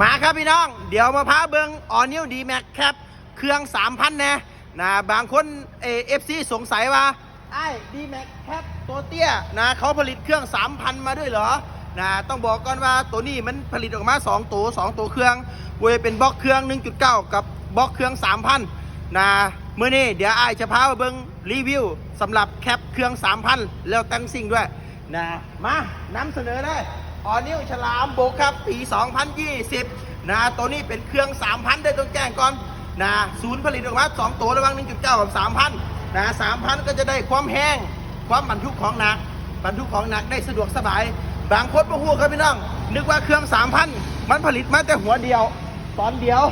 มาครับพี่น้อง เดี๋ยวมาพาเบิงออนิวดีแม็กแคปเครื่อง 3,000แน่นะบางคนเอฟซีสงสัยว่าไอ้ดีแม็กแคปตัวเตี้ยนะเขาผลิตเครื่อง 3,000 มาด้วยเหรอนะต้องบอกก่อนว่าตัวนี้มันผลิตออกมา 2 ตัว 2 ตัวเครื่องเวยเป็นบล็อกเครื่อง 1.9 กับบล็อกเครื่อง 3,000นะเมื่อนี้เดี๋ยวไอ้ายจะพามาเบิงรีวิวสำหรับแคปเครื่อง 3,000 แล้วตั้งซิ่งด้วยนะมานำเสนอได้ ออนิวฉลามโบกครับปี 2020 นะ ตัวนี้เป็นเครื่อง 3,000 ได้ต้องแจ้งก่อน นะ ศูนย์ผลิตออกมา2ตัวระหว่าง1.9 กับ 3,000 นะ 3,000 ก็จะได้ความแห้ง ความบรรทุกของหนัก บรรทุกของหนักได้สะดวกสบาย บางคนมาหูครับพี่น้อง นึกว่าเครื่อง 3,000 มันผลิตมาแต่หัวเดียว ตอนเดียว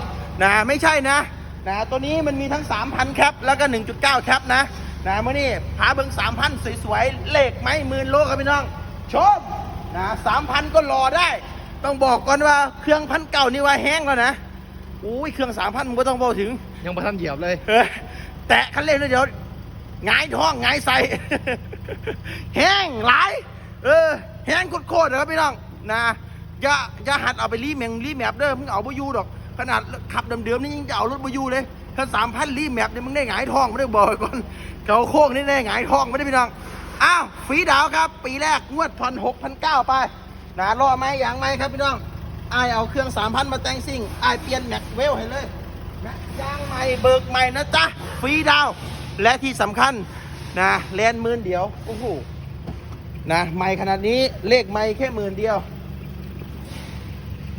นะ ไม่ใช่นะ นะ ตัวนี้มันมีทั้ง 3,000 แคป แล้วก็ 1.9 แคปนะ นะเมื่อนี้พาเบิ้ง3,000 สวยๆ เลขไม้หมื่นโลครับพี่น้อง ชม นะสามพันก็รอได้ ต้องบอกก่อนว่าเครื่องพันเก่านี่ว่าแห้งแล้วนะอุ้ยเครื่องสามพันมึงก็ต้องบอกถึง ยังประทันเหยียบเลยเออแตะคันเร่งเลยเดี๋ยวหงายท้องหงายใส่แห้งหลายเออแห้งโคตรๆนะครับพี่น้องนะอย่าอย่าหัดเอาไปรีแมงรีแมปเด้อมึงเอาบอยูดอก ขนาดขับเดิมๆนี่ยังจะเอารถบอยูเลยถ้าสามพันรีแมปเนี่ยมึงได้หงายท้องไม่ได้บอกไว้ก่อนเขาโค้งนี่ได้หงายท้องไม่ได้พี่น้อง อ้าวฟรีดาวครับ ปีแรกงวดผ่อนหกพันเก้าไปนะรอไหมอย่างไหมครับพี่น้องไอเอาเครื่องสามพันมาแต่งซิ่งไอเปลี่ยนแม็กเวลให้เลยนะยางใหม่เบิกใหม่นะจ๊ะฟรีดาว และที่สำคัญนะแลนมื่นเดียวโอ้โหนะใหม่ขนาดนี้เลขใหม่แค่หมื่นเดียว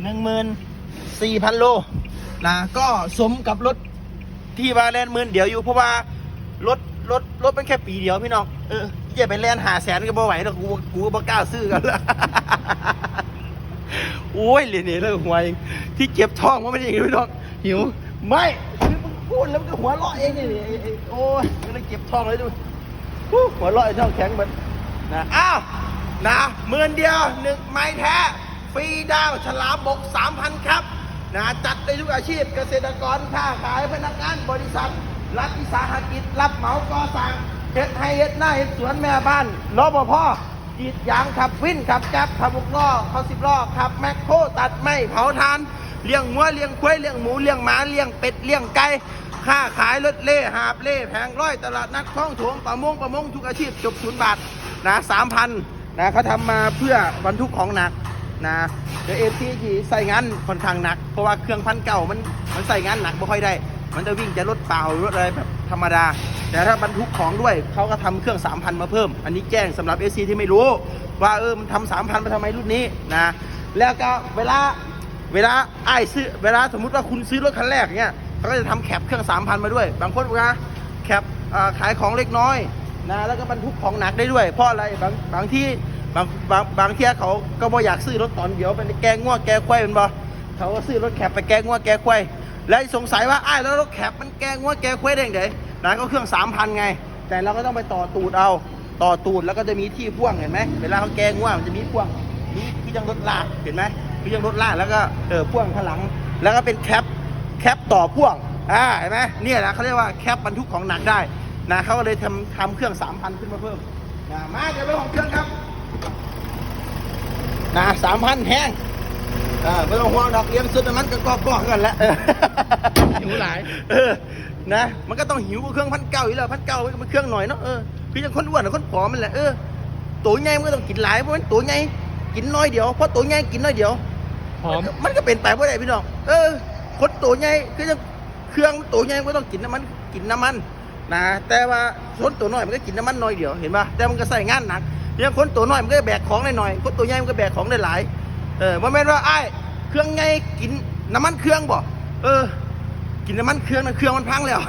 หนึ่งหมื่นสี่พันโลนะก็สมกับรถที่ว่าแลนมื่นเดียวอยู่เพราะว่ารถรถรถเป็นแค่ปีเดียวพี่น้องเออ จะไปแลนหาแสนก็บ่ไหวหรอกกูกูก็บ่กล้าซื้อกันละโอ้ยเหรียญนี่เลยหัวเองที่เจ็บท้องมันไม่ใช่อย่างนี้พี่น้องหิวไม่พูดแล้วมันก็หัวเราะเองนี่โอ้ยก็เลยเจ็บท้องเลยดูหัวเราะไอ้ท้องแข็งเหมือนนะอ้าวนะหมื่นเดียวหนึ่งไม้แท้ฟรีดาวฉลามบกสามพันครับนะจัดได้ทุกอาชีพเกษตรกรค้าขายพนักงานบริษัท รัฐวิสาหกิจ รับเหมาก่อสร้าง เฮ็ดให้เฮ็ดหน้าเฮ็ดสวนแม่บ้านรปภกรีดยางขับวินขับแก๊บขับบุกล้อเขาสิบล้อขับแมคโครตัดไม้เผาทานเลี้ยงงัวเลี้ยงควายเลี้ยงหมูเลี้ยงหมาเลี้ยงเป็ดเลี้ยงไก่ค้าขายรถเล่หาบเล่แผงร้อยตลาดนัดคลองถงประมงประมงทุกอาชีพจบศูนย์บาทนะสามพันนะเขาทำมาเพื่อบรรทุกของหนักนะเดี๋ยวเอฟซีที่ใส่งานค่อนข้างหนัก เพราะว่าเครื่องพันเก่ามันมันใส่งานหนักไม่ค่อยได้ มันจะวิ่งจะรถเปล่ารถอะไรแบบธรรมดา แต่ถ้าบรรทุกของด้วยเขาก็ทำเครื่อง 3,000 มาเพิ่ม อันนี้แจ้งสำหรับ SC ที่ไม่รู้ ว่าเออมันทำ3,000มาทำไมรุ่นนี้นะแล้วก็เวลาเวลาไอ้ซื้อเวลาสมมุติว่าคุณซื้อรถคันแรกเนี่ยเขาก็จะทำแคปเครื่อง 3,000 มาด้วย บางคนบอกว่าแคปขายของเล็กน้อยนะแล้วก็บรรทุกของหนักได้ด้วย เพราะอะไรบางบางที่บางบางบางที่เขาก็บ่อยากซื้อรถตอนเดียวเป็นแกงง่วแกควายเป็นบ่เขาก็ซื้อรถแคปไปแกงง่วแกควายแล้วสงสัยว่าไอ้แล้วรถแคปมันแกงง่วแกควายได้ยังไง นะก็เครื่อง3,000ไง แต่เราก็ต้องไปต่อตูดเอา ต่อตูดแล้วก็จะมีที่พ่วงเห็นไหมเวลาเขาแกงง่วมันจะมีพ่วงนี่คือยังรถลากเห็นไหมคือยังรถลากแล้วก็เออพ่วงข้างหลัง แล้วก็เป็นแคปแคปต่อพ่วงอ่าเห็นไหมเนี่ยนะเขาเรียกว่าแคปบรรทุกของหนักได้นะเขาก็เลยทำทำเครื่อง3,000ขึ้นมาเพิ่มนะมาเดี๋ยวเรื่องของเครื่องครับนะ3,000แห้งอ่าไม่ต้องห่วงดอกเลี้ยงสุดน้ำมันก็กอกๆกันแหล้วหิวหลายเออ นะมันก็ต้องหิวกว่าเครื่องพันเก้าอยู่แล้วพันเก้ามันก็เป็นเครื่องหน่อยเนาะเออคือยังคนอ้วนกับคนผอมมันแหละเออตัวใหญ่มันก็ต้องกินหลายเพราะมันตัวใหญ่กินน้อยเดียวเพราะตัวใหญ่กินน้อยเดียวหอมนก็มันก็เป็นไปไม่ได้พี่น้องเออ คนตัวใหญ่คือจะเครื่องตัวใหญ่มันก็ต้องกินน้ำมันกินน้ำมันนะแต่ว่าคนตัวน้อยมันก็กินน้ำมันน้อยเดียวเห็นป่ะแต่มันก็ใส่งานหนักอย่างคนตัวน้อยมันก็แบกของได้หน่อยคนตัวใหญ่มันก็แบกของได้หลายเออว่าแม่นว่าไอ้ายเครื่องไงกินน้ำมันเครื่องบ่เออ กินน้ำมันเครื่องนะเครื่องมันพังแล้ว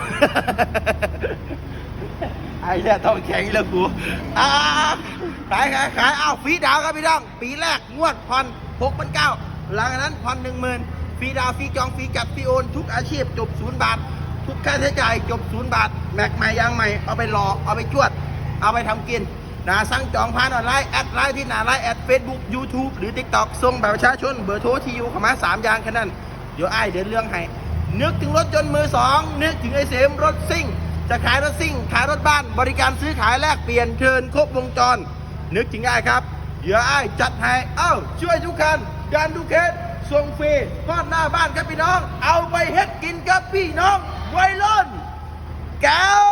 ไอ้เนี่ยต้องแข่งแล้วกูอ่าขายขายขายอ้าวฟรีดาวครับพี่น้องปีแรกงวดพันหกพันเก้าหลังจากนั้นพันหนึ่งหมื่นฟรีดาวฟรีจองฟรีจัดฟรีโอน ทุกอาชีพจบศูนย์บาท ทุกค่าใช้จ่ายจบศูนย์บาท แม็กใหม่ยางใหม่เอาไปหล่อเอาไปจวด เอาไปทำกินนะสั่งจองผ่านออนไลน์แอดไลน์ที่หน้าไลน์แอดเฟซบุ๊กยูทูบหรือ TikTok ส่งแบบประชาชนเบอร์โทรที่อยู่เข้ามาสามอย่างแค่นั้นเดี๋ยวไอ้เดินเรื่องให้ นึกถึงรถยนต์มือสองนึกถึงไอเสมรถซิ่ง จะขายรถซิ่ง ขายรถบ้าน บริการซื้อขายแลกเปลี่ยนเทินครบวงจร นึกถึงไอ้ครับ เดี๋ยวไอ้ายจัดให้เอ้าช่วยทุกคันดันทุกเคสส่งฟรีทอดหน้าบ้านครับพี่น้อง เอาไปเฮ็ดกินครับพี่น้องวัยรุ่นแก้ว